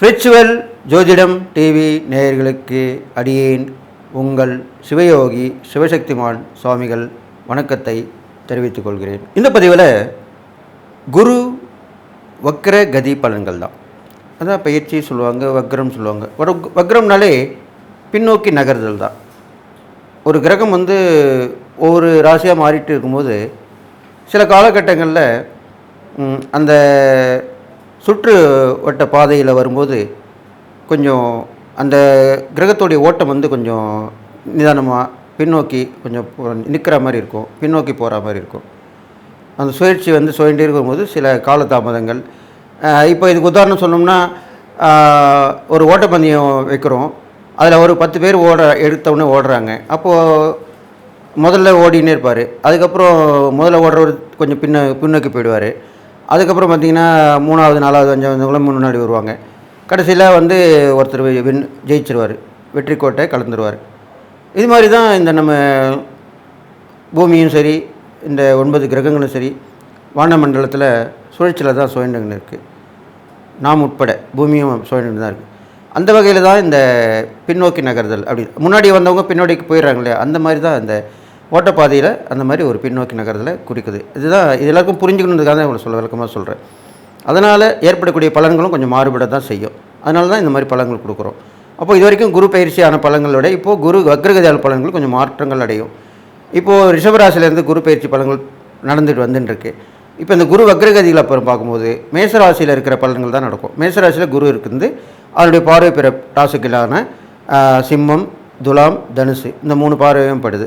Spiritual ஜோதிடம் TV நேயர்களுக்கு அடியேன் உங்கள் சிவயோகி சிவசக்திமான் சுவாமிகள் வணக்கத்தை தெரிவித்துக் கொள்கிறேன். இந்த பதிவில் குரு வக்ர கதி பலன்கள் தான். அதான் பயிற்சி சொல்லுவாங்க வக்ரம் சொல்லுவாங்க. ஒரு வக்ரம்னாலே பின்னோக்கி நகர்தல் தான். ஒரு கிரகம் வந்து ஒவ்வொரு ராசியாக மாறிட்டு இருக்கும்போது சில காலகட்டங்களில் அந்த சுற்று வட்ட பாதையில் வரும்போது கொஞ்சம் அந்த கிரகத்துடைய ஓட்டம் வந்து கொஞ்சம் நிதானமாக பின்னோக்கி கொஞ்சம் நிற்கிற மாதிரி இருக்கும் பின்னோக்கி போகிற மாதிரி இருக்கும். அந்த சுழற்சி வந்து சுழண்டே இருக்கும்போது சில காலதாமதங்கள். இப்போ இதுக்கு உதாரணம் சொன்னோம்னா ஒரு ஓட்டப்பந்தயம் வைக்கிறோம். அதில் ஒரு பத்து பேர் ஓட எடுத்தவுடனே ஓடுறாங்க. அப்போது முதல்ல ஓடினே இருப்பார். அதுக்கப்புறம் முதல்ல ஓடுறவர் கொஞ்சம் பின்ன பின்னோக்கி போயிடுவார். அதுக்கப்புறம் பார்த்தீங்கன்னா மூணாவது நாலாவது அஞ்சாவது முன்னாடி வருவாங்க. கடைசியில் வந்து ஒருத்தர் வின் ஜெயிச்சிருவார். வெற்றி கோட்டை கலந்துருவார். இது மாதிரி தான் இந்த நம்ம பூமியும் சரி இந்த ஒன்பது கிரகங்களும் சரி வானமண்டலத்தில் சுழற்சியில் தான் சுழண்டுன்னு இருக்குது நாம் உட்பட பூமியும் சுழண்டு தான் இருக்குது அந்த வகையில் தான் இந்த பின்னோக்கி நகர்தல் அப்படி. முன்னாடி வந்தவங்க பின்னோடிக்கு போயிடுறாங்க அந்த மாதிரி தான் இந்த ஓட்டப்பாதையில் அந்த மாதிரி ஒரு பின்னோக்கி நகரத்தில் குறிக்குது. இதுதான் இது எல்லாருக்கும் புரிஞ்சுக்கணுன்றதுக்காக தான் இவ்வளோ சொல்ல விளக்கமாக சொல்கிறேன் அதனால் ஏற்படக்கூடிய பலன்களும் கொஞ்சம் மாறுபட தான் செய்யும். அதனால தான் இந்த மாதிரி பலன்கள் கொடுக்குறோம். அப்போ இது வரைக்கும் குரு பயிற்சியான பழங்களோட இப்போது குரு அக்ரகதியான பலன்கள் கொஞ்சம் மாற்றங்கள் அடையும். இப்போது ரிஷபராசிலேருந்து குரு பயிற்சி பலன்கள் நடந்துட்டு வந்துட்டுருக்கு. இப்போ இந்த குரு வக்ரகதியில் அப்புறம் பார்க்கும்போது மேசராசியில் இருக்கிற பலன்கள் தான் நடக்கும். மேசராசியில் குரு இருக்குது. அவருடைய பார்வை பிற ராசிக்கலான சிம்மம் துலாம் தனுசு இந்த மூணு பார்வையும் படுது.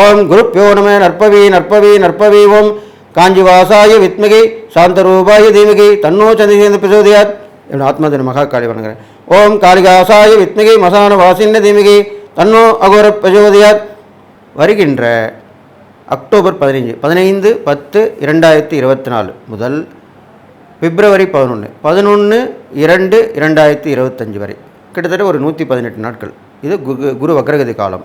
ஓம் குருப்பியோ நம நற்பவி நற்பவி நற்பவி ஓம். காஞ்சி வாசாய வித்மகி சாந்தரூபாய தீமகி தன்னோ சந்திரேந்திர பிரசோதியாத். என்னோட ஆத்மாதின மகா காளி வணங்குறேன். ஓம் காளிகாசாய வித்மகி மசான வாசின்ன தீமகி தன்னோ அகோர பிரசோதியாத். வருகின்ற அக்டோபர் பதினைஞ்சு பதினைந்து பத்து இரண்டாயிரத்தி இருபத்தி நாலு முதல் பிப்ரவரி பதினொன்று பதினொன்று இரண்டு இரண்டாயிரத்தி இருபத்தஞ்சு வரை. கிட்டத்தட்ட ஒரு நூற்றி பதினெட்டு நாட்கள். இது குரு குரு வக்ரகதி காலம்.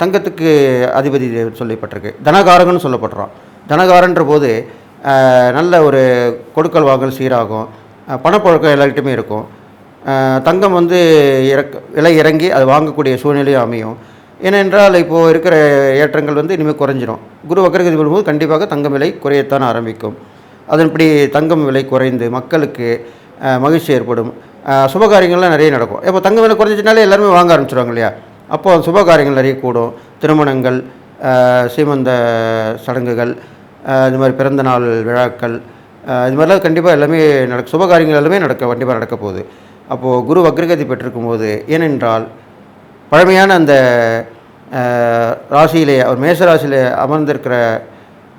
தங்கத்துக்கு அதிபதி சொல்லப்பட்டிருக்கு. தனகாரகன்னு சொல்லப்படுறோம் தனகாரன்ற போது நல்ல ஒரு கொடுக்கல் வாங்கல் சீராகும். பணப்பழக்கம் பணப்புழக்கம் எல்லார்கிட்டையுமே இருக்கும். தங்கம் வந்து இறக்க விலை இறங்கி அது வாங்கக்கூடிய சூழ்நிலையும் அமையும். ஏனென்றால் இப்போது இருக்கிற ஏற்றங்கள் வந்து இனிமேல் குறைஞ்சிரும். குரு வக்கரகதி வரும்போது கண்டிப்பாக தங்கம் விலை குறையத்தான் ஆரம்பிக்கும். அதன்படி தங்கம் விலை குறைந்து மக்களுக்கு மகிழ்ச்சி ஏற்படும். சுபகாரியங்கள்லாம் நிறைய நடக்கும். இப்போ தங்கம் விலை குறைஞ்சிச்சினாலே எல்லாருமே வாங்க ஆரம்பிச்சிருவாங்க இல்லையா? அப்போ சுபகாரியங்கள் நிறைய கூடும். திருமணங்கள் சீமந்த சடங்குகள் இது மாதிரி பிறந்த நாள் விழாக்கள் இது மாதிரிலாம் கண்டிப்பாக எல்லாமே நடக்க சுபகாரியங்கள் எல்லாமே நடக்க கண்டிப்பாக நடக்க போகுது. அப்போது குரு வக்ரகதி பெற்றிருக்கும் போது ஏனென்றால் பழமையான அந்த ராசியிலே அவர் மேச ராசியிலே அமர்ந்திருக்கிற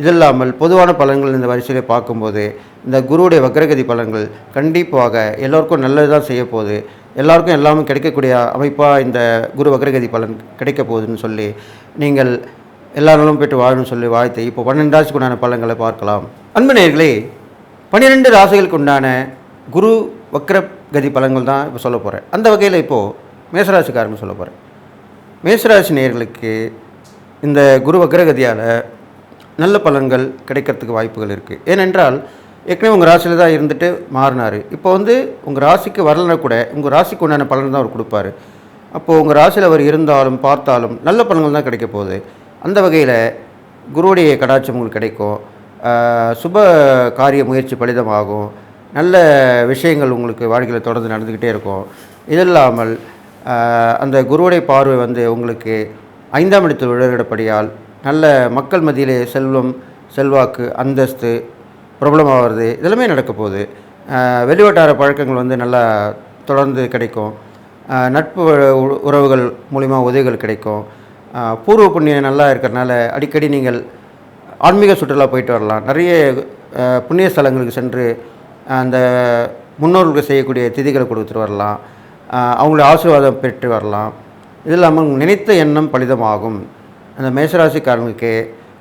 இது இல்லாமல் பொதுவான பலன்கள் இந்த வரிசையில் பார்க்கும்போது இந்த குருவுடைய வக்ரகதி பலன்கள் கண்டிப்பாக எல்லோருக்கும் நல்லது தான் செய்ய போகுது. எல்லாருக்கும் எல்லாமே கிடைக்கக்கூடிய அமைப்பாக இந்த குரு வக்ரகதி பலன் கிடைக்க போகுதுன்னு சொல்லி நீங்கள் எல்லா நலம் பெற்று வாழணும்னு சொல்லி வாழ்த்து. இப்போ பன்னெண்டு ராசிக்கு உண்டான பலன்களை பார்க்கலாம். அன்பு நேயர்களே பன்னிரெண்டு ராசிகளுக்கு உண்டான குரு வக்ரகதி பலன்கள் தான் இப்போ சொல்ல போகிறேன் அந்த வகையில் இப்போது மேசராசிக்காரங்க சொல்ல போகிறேன் மேசராசி நேயர்களுக்கு இந்த குரு வக்ரகதியால் நல்ல பலன்கள் கிடைக்கிறதுக்கு வாய்ப்புகள் இருக்குது ஏனென்றால் ஏற்கனவே உங்கள் ராசியில் தான் இருந்துட்டு மாறினார். இப்போ வந்து உங்கள் ராசிக்கு வரலனா கூட உங்கள் ராசிக்கு உண்டான பலன் தான் அவர் கொடுப்பாரு. அப்போது உங்கள் ராசியில் அவர் இருந்தாலும் பார்த்தாலும் நல்ல பலன்கள் தான் கிடைக்க போகுது. அந்த வகையில் குருவுடைய கடாட்சம் உங்களுக்கு கிடைக்கும். சுப காரிய முயற்சி பலிதமாகும். நல்ல விஷயங்கள் உங்களுக்கு வாழ்க்கையில் தொடர்ந்து நடந்துக்கிட்டே இருக்கும். இது இல்லாமல் அந்த குருவுடைய பார்வை வந்து உங்களுக்கு ஐந்தாம் இடத்தில் விழுகிறபடியால் நல்ல மக்கள் மத்தியிலே செல்வம் செல்வாக்கு அந்தஸ்து பிரபலமாகிறது இதெல்லாமே நடக்க போகுது வெளிவட்டார பழக்கங்கள் வந்து நல்லா தொடர்ந்து கிடைக்கும். நட்பு உ- உறவுகள் மூலிமா உதவிகள் கிடைக்கும். பூர்வ புண்ணியம் நல்லா இருக்கிறனால அடிக்கடி நீங்கள் ஆன்மீக சுற்றுலா போயிட்டு வரலாம். நிறைய புண்ணிய ஸ்தலங்களுக்கு சென்று அந்த முன்னோர்களுக்கு செய்யக்கூடிய திதிகளை கொடுத்துட்டு வரலாம். ஆஹ் அவங்களுடைய ஆசீர்வாதம் பெற்று வரலாம். இது இல்லாமல் நினைத்த எண்ணம் பலிதமாகும். அந்த மேசராசிக்காரனுக்கு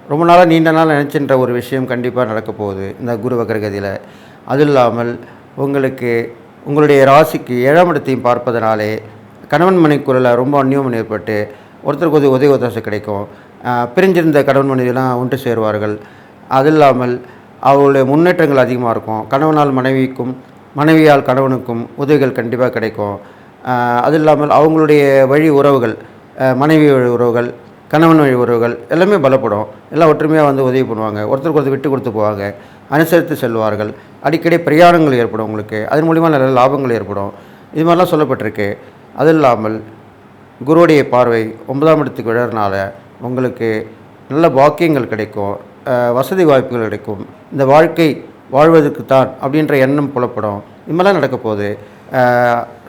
ரொம்ப நாளாக நீண்ட நாள் நினச்சின்ற ஒரு விஷயம் கண்டிப்பாக நடக்க போகுது இந்த குரு வக்ரகதியில். அது இல்லாமல் உங்களுக்கு உங்களுடைய ராசிக்கு ஏழாம் இடத்தையும் பார்ப்பதனாலே கணவன் மனைக்குள்ள ரொம்ப அந்யோகம் ஏற்பட்டு ஒருத்தருக்கு உதவி உதவி ஒத்தாசை கிடைக்கும். பிரிஞ்சிருந்த கணவன் மனைவிலாம் ஒன்று சேருவார்கள். அது இல்லாமல் அவர்களுடைய முன்னேற்றங்கள் அதிகமாக இருக்கும். கணவனால் மனைவிக்கும் மனைவியால் கணவனுக்கும் உதவிகள் கண்டிப்பாக கிடைக்கும். அது இல்லாமல் அவங்களுடைய வழி உறவுகள் மனைவி வழி உறவுகள் கணவன் வழி உறவுகள் எல்லாமே பலப்படும். எல்லாம் ஒற்றுமையாக வந்து உதவி பண்ணுவாங்க. ஒருத்தருக்கு ஒருத்தர் விட்டு கொடுத்து போவாங்க. அனுசரித்து செல்வார்கள். அடிக்கடி பிரயாணங்கள் ஏற்படும் உங்களுக்கு. அதன் மூலிமா நல்ல லாபங்கள் ஏற்படும். இது மாதிரிலாம் சொல்லப்பட்டிருக்கு. அது இல்லாமல் குருவுடைய பார்வை ஒன்பதாம் இடத்துக்கு விழறனால உங்களுக்கு நல்ல பாக்கியங்கள் கிடைக்கும். வசதி வாய்ப்புகள் கிடைக்கும். இந்த வாழ்க்கை வாழ்வதற்கு தான் அப்படின்ற எண்ணம் புலப்படும். இது மாதிரிலாம் நடக்க போகுது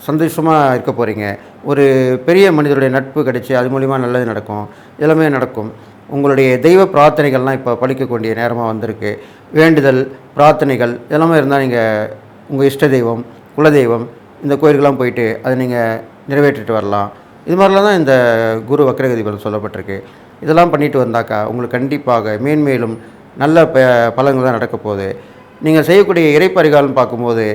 சந்தோஷமாக இருக்க போகிறீங்க ஒரு பெரிய மனிதருடைய நட்பு கிடைச்சி அது மூலிமா நல்லது நடக்கும். எல்லாமே நடக்கும். உங்களுடைய தெய்வ பிரார்த்தனைகள்லாம் இப்போ பழிக்கக்கூடிய நேரமாக வந்திருக்கு. வேண்டுதல் பிரார்த்தனைகள் எல்லாமே இருந்தால் நீங்கள் உங்கள் இஷ்ட தெய்வம் குலதெய்வம் இந்த கோயிலுக்கெல்லாம் போயிட்டு அதை நீங்கள் நிறைவேற்றிட்டு வரலாம். இது மாதிரிலாம் தான் இந்த குரு வக்ரகதி பலன் சொல்லப்பட்டிருக்கு. இதெல்லாம் பண்ணிட்டு வந்தாக்கா உங்களுக்கு கண்டிப்பாக மேன்மேலும் நல்ல ப பலன்கள் தான் நடக்க போகுது. நீங்கள் செய்யக்கூடிய இறைப்பரிகாலம் பார்க்கும்போது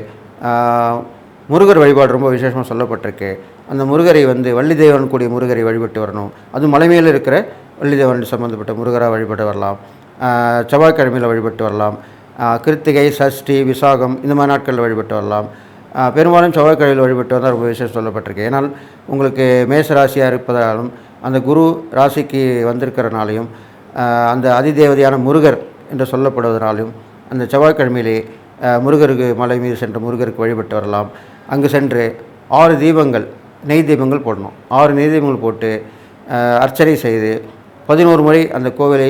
முருகர் வழிபாடு ரொம்ப விசேஷமாக சொல்லப்பட்டிருக்கு. அந்த முருகரை வந்து வள்ளி தேவன் கூடிய முருகரை வழிபட்டு வரணும். அது மலை மேலே இருக்கிற வள்ளி தேவன் சம்மந்தப்பட்ட முருகராக வழிபட்டு வரலாம். செவ்வாய்க்கிழமையில் வழிபட்டு வரலாம். கிருத்திகை சஷ்டி விசாகம் இந்த மாதிரி நாட்களில் வழிபட்டு வரலாம். பெரும்பாலும் செவ்வாய்க்கிழமையில் வழிபட்டு வந்தால் ரொம்ப விசேஷம் சொல்லப்பட்டிருக்கு. ஏன்னால் உங்களுக்கு மேச ராசியாக இருப்பதாலும் அந்த குரு ராசிக்கு வந்திருக்கிறனாலையும் அந்த அதிதேவதையான முருகர் என்று சொல்லப்படுவதனாலும் அந்த செவ்வாய்க்கிழமையிலே முருகருக்கு மலை மீது சென்று முருகருக்கு வழிபட்டு வரலாம். அங்கு சென்று ஆறு தீபங்கள் நெய் தீபங்கள் போடணும். ஆறு நெய் தீபங்கள் போட்டு அர்ச்சனை செய்து பதினோரு முறை அந்த கோவிலை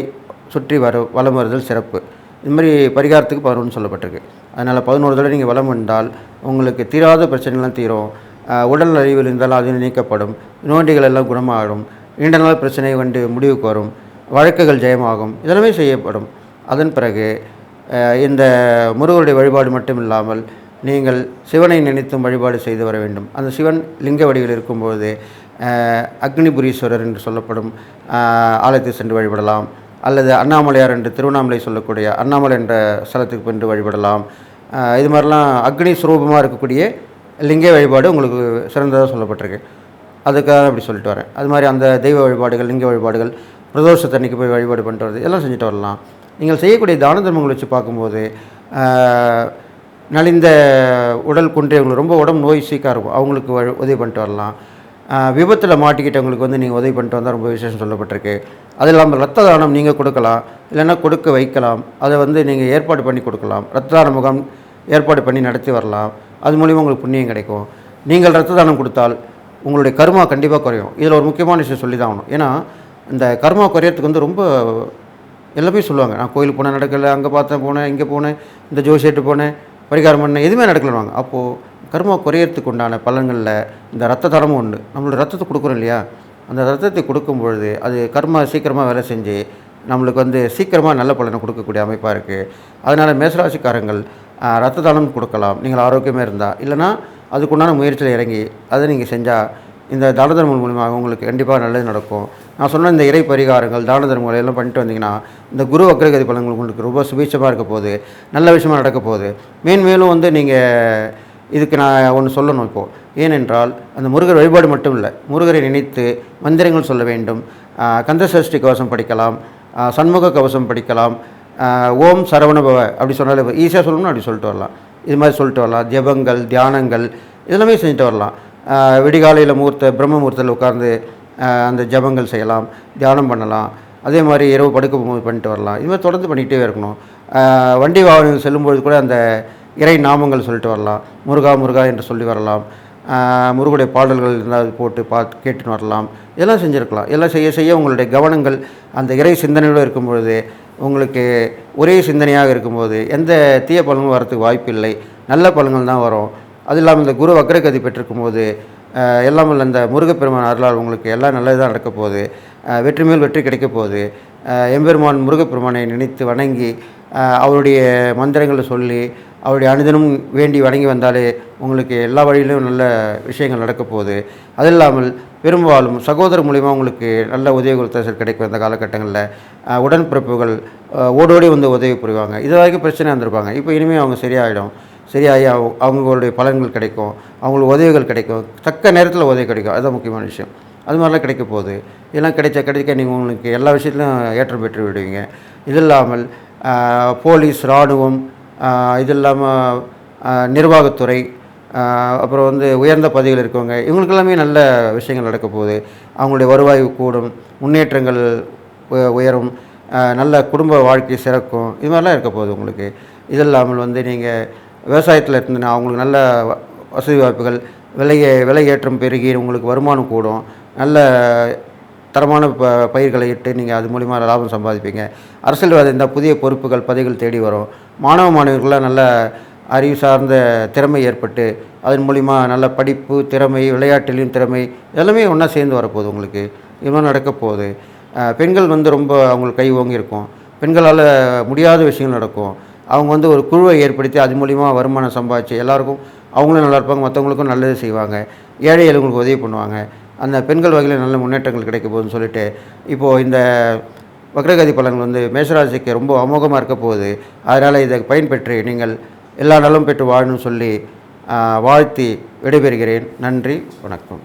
சுற்றி வர வலம் வருதல் சிறப்பு. இது மாதிரி பரிகாரத்துக்கு பதினொன்று சொல்லப்பட்டிருக்கு. அதனால் பதினோரு தடவை நீங்கள் வளம் வந்தால் உங்களுக்கு தீராத பிரச்சனைகள்லாம் தீரும். உடல் அறிவில் இருந்தாலும் அது நீக்கப்படும். நோண்டிகள் எல்லாம் குணமாகும். நீண்ட நாள் பிரச்சனை வந்து முடிவுக்கு வரும். வழக்குகள் ஜெயமாகும். இதெல்லாமே செய்யப்படும். அதன் பிறகு இந்த முருகருடைய வழிபாடு மட்டும் இல்லாமல் நீங்கள் சிவனை நினைத்தும் வழிபாடு செய்து வர வேண்டும். அந்த சிவன் லிங்க வடிவில் இருக்கும்போது அக்னிபுரீஸ்வரர் என்று சொல்லப்படும் ஆலயத்தை சென்று வழிபடலாம். அல்லது அண்ணாமலையார் என்று திருவண்ணாமலை சொல்லக்கூடிய அண்ணாமலை என்ற ஸ்தலத்துக்கு சென்று வழிபடலாம். இது மாதிரிலாம் அக்னி சுரூபமாக இருக்கக்கூடிய லிங்க வழிபாடு உங்களுக்கு சிறந்ததாக சொல்லப்பட்டிருக்கு. அதுக்காக அப்படி சொல்லிட்டு வரேன். அது மாதிரி அந்த தெய்வ வழிபாடுகள் லிங்க வழிபாடுகள் பிரதோஷத்தன்னைக்கு போய் வழிபாடு பண்ணிட்டு வரது எல்லாம் செஞ்சுட்டு வரலாம். நீங்கள் செய்யக்கூடிய தான தர்மங்களை வச்சு பார்க்கும்போது நலிந்த உடல் குன்றியவங்களுக்கு ரொம்ப உடம்பு நோய் சீக்காக இருக்கும். அவங்களுக்கு வழி- உதவி பண்ணிட்டு வரலாம். விபத்தில் மாட்டிக்கிட்டவங்களுக்கு வந்து நீங்கள் உதவி பண்ணிட்டு வந்தால் ரொம்ப விசேஷம் சொல்லப்பட்டிருக்கு. அது இல்லாமல் ரத்த தானம் நீங்கள் கொடுக்கலாம். இல்லைன்னா கொடுக்க வைக்கலாம். அதை வந்து நீங்கள் ஏற்பாடு பண்ணி கொடுக்கலாம். ரத்த தான முகாம் ஏற்பாடு பண்ணி நடத்தி வரலாம். அது மூலிமா உங்களுக்கு புண்ணியம் கிடைக்கும். நீங்கள் ரத்த தானம் கொடுத்தால் உங்களுடைய கர்மா கண்டிப்பாக குறையும். இதில் ஒரு முக்கியமான விஷயம் சொல்லி தான் ஆகணும். ஏன்னா இந்த கர்மா குறையறதுக்கு வந்து ரொம்ப எல்லாமே சொல்லுவாங்க. நான் கோயிலுக்கு போனேன் நடக்கலை அங்கே பார்த்தேன் போனேன் இங்கே போனேன் இந்த ஜோசியட்டு போனேன் பரிகாரம் பண்ண எதுவுமே நடக்கலவாங்க அப்போது கர்மா குறையறதுக்கு உண்டான பலன்களில் இந்த ரத்த தரமும் உண்டு. நம்மளோட ரத்தத்தை கொடுக்குறோம் இல்லையா? அந்த ரத்தத்தை கொடுக்கும் பொழுது அது கர்மா சீக்கிரமாக வேலை செஞ்சு நம்மளுக்கு வந்து சீக்கிரமாக நல்ல பலனை கொடுக்கக்கூடிய அமைப்பாக இருக்குது அதனால் மேசராசிக்காரங்கள் ரத்த தானம் கொடுக்கலாம். நீங்கள் ஆரோக்கியமாக இருந்தால் இல்லைன்னா அதுக்குண்டான முயற்சியில் இறங்கி அதை நீங்கள் செஞ்சால் இந்த தான தர்மம் மூலியமாக உங்களுக்கு கண்டிப்பாக நல்லது நடக்கும். நான் சொன்ன இந்த இறை பரிகாரங்கள் தான தர்மங்கள் எல்லாம் பண்ணிட்டு வந்தீங்கன்னா இந்த குரு அக்ரகதி பலன்கள் உங்களுக்கு ரொம்ப சுபீட்சமாக இருக்க போகுது நல்ல விஷயமாக நடக்க போகுது. மேன்மேலும் வந்து நீங்கள் இதுக்கு நான் ஒன்று சொல்லணும் இப்போது ஏனென்றால் அந்த முருகர் வழிபாடு மட்டும் இல்லை முருகரை நினைத்து மந்திரங்கள் சொல்ல வேண்டும் கந்தசஷ்டி கந்த சஷ்டி கவசம் படிக்கலாம் சண்முக கவசம் படிக்கலாம் ஓம் சரவணபவ அப்படி சொன்னாலே ஈஸியாக சொல்லணும்னு அப்படி சொல்லிட்டு வரலாம். இது மாதிரி சொல்லிட்டு வரலாம். ஜெபங்கள் தியானங்கள் இதெல்லாமே செஞ்சுட்டு வரலாம். விடிகாலையில் முகூர்த்த பிரம்ம முகூர்த்தத்தில் உட்கார்ந்து அந்த ஜபங்கள் செய்யலாம் தியானம் பண்ணலாம். அதே மாதிரி இரவு படுக்க போகும்போது பண்ணிட்டு வரலாம். இது மாதிரி தொடர்ந்து பண்ணிக்கிட்டே இருக்கணும். வண்டி வாகனங்கள் செல்லும்பொழுது கூட அந்த இறை நாமங்கள் சொல்லிட்டு வரலாம். முருகா முருகா என்று சொல்லி வரலாம். முருகுடைய பாடல்கள் இருந்தால் போட்டு பார்த்து கேட்டுன்னு வரலாம். இதெல்லாம் செஞ்சுருக்கலாம். எல்லாம் செய்ய செய்ய உங்களுடைய கவனங்கள் அந்த இறை சிந்தனையோடு இருக்கும் பொழுது உங்களுக்கு ஒரே சிந்தனையாக இருக்கும்போது எந்த தீய பலனும் வரத்துக்கு வாய்ப்பு இல்லை நல்ல பலன்கள் தான் வரும். அது இல்லாமல் இந்த குரு வக்ரகதி பெற்றிருக்கும் போது எல்லாம் வல்ல இந்த முருகப்பெருமான் அருளால் உங்களுக்கு எல்லாம் நல்லதாக நடக்க போகுது. வெற்றி மேல் வெற்றி கிடைக்க போகுது. எம்பெருமான் முருகப்பெருமானை நினைத்து வணங்கி அவருடைய மந்திரங்களை சொல்லி அவருடைய அனுதினம் வேண்டி வணங்கி வந்தாலே உங்களுக்கு எல்லா வழியிலும் நல்ல விஷயங்கள் நடக்க போகுது. அது இல்லாமல் பெரும்பாலும் சகோதரர் மூலிமா உங்களுக்கு நல்ல உதவி கொடுத்த கிடைக்கும் இந்த காலகட்டங்களில். உடன்பிறப்புகள் ஓடோடி வந்து உதவி புரிவாங்க. இது வரைக்கும் பிரச்சனை வந்திருப்பாங்க இப்போ இனிமேல் அவங்க சரியாயிடும். சரியாகி அவங்க- அவங்களுடைய பலன்கள் கிடைக்கும் அவங்களுக்கு உதவிகள் கிடைக்கும். தக்க நேரத்தில் உதவி கிடைக்கும். அதுதான் முக்கியமான விஷயம். அது மாதிரிலாம் கிடைக்க போகுது. இதெல்லாம் கிடைச்ச கிடைக்க நீங்கள் உங்களுக்கு எல்லா விஷயத்துலையும் ஏற்றம் பெற்று விடுவீங்க. இது இல்லாமல் போலீஸ் இராணுவம் இது இல்லாமல் நிர்வாகத்துறை அப்புறம் வந்து உயர்ந்த பதவியில் இருக்கவங்க இவங்களுக்கு எல்லாமே நல்ல விஷயங்கள் நடக்க போகுது. அவங்களுடைய வருவாய் கூடும் முன்னேற்றங்கள் உ- உயரும் நல்ல குடும்ப வாழ்க்கை சிறக்கும். இது மாதிரிலாம் இருக்க போகுது உங்களுக்கு. இது இல்லாமல் வந்து நீங்கள் விவசாயத்தில் இருந்ததுன்னா அவங்களுக்கு நல்ல வ- வசதி வாய்ப்புகள் விலையை விலை ஏற்றம் பெருகி உங்களுக்கு வருமானம் கூடும். நல்ல தரமான ப பயிர்களை இட்டு நீங்கள் அது மூலிமா லாபம் சம்பாதிப்பீங்க. அரசியல்வாதி இருந்தால் புதிய பொறுப்புகள் பதவிகள் தேடி வரும். மாணவ மாணவர்களாக நல்ல அறிவு சார்ந்த திறமை ஏற்பட்டு அதன் மூலிமா நல்ல படிப்பு திறமை விளையாட்டிலையும் திறமை எல்லாமே ஒன்றா சேர்ந்து வரப்போகுது உங்களுக்கு. இது மாதிரி நடக்க போகுது. பெண்கள் வந்து ரொம்ப அவங்களுக்கு கை ஓங்கியிருக்கும் பெண்களால் முடியாத விஷயங்கள் நடக்கும். அவங்க வந்து ஒரு குழுவை ஏற்படுத்தி அது மூலிமா வருமானம் சம்பாதிச்சு எல்லாருக்கும் அவங்களும் நல்லா இருப்பாங்க மற்றவங்களுக்கும் நல்லது செய்வாங்க. ஏழை எளியவங்களுக்கு உதவி பண்ணுவாங்க. அந்த பெண்கள் வகையில் நல்ல முன்னேற்றங்கள் கிடைக்க போகுதுன்னு சொல்லிட்டு இப்போது இந்த வக்ரகதி பலன்கள் வந்து மேஷராசிக்கு ரொம்ப அமோகமாக இருக்க போகுது. அதனால் இதை பயன்பெற்று நீங்கள் எல்லா நலம் பெற்று வாழணும்னு சொல்லி வாழ்த்தி விடைபெறுகிறேன். நன்றி வணக்கம்.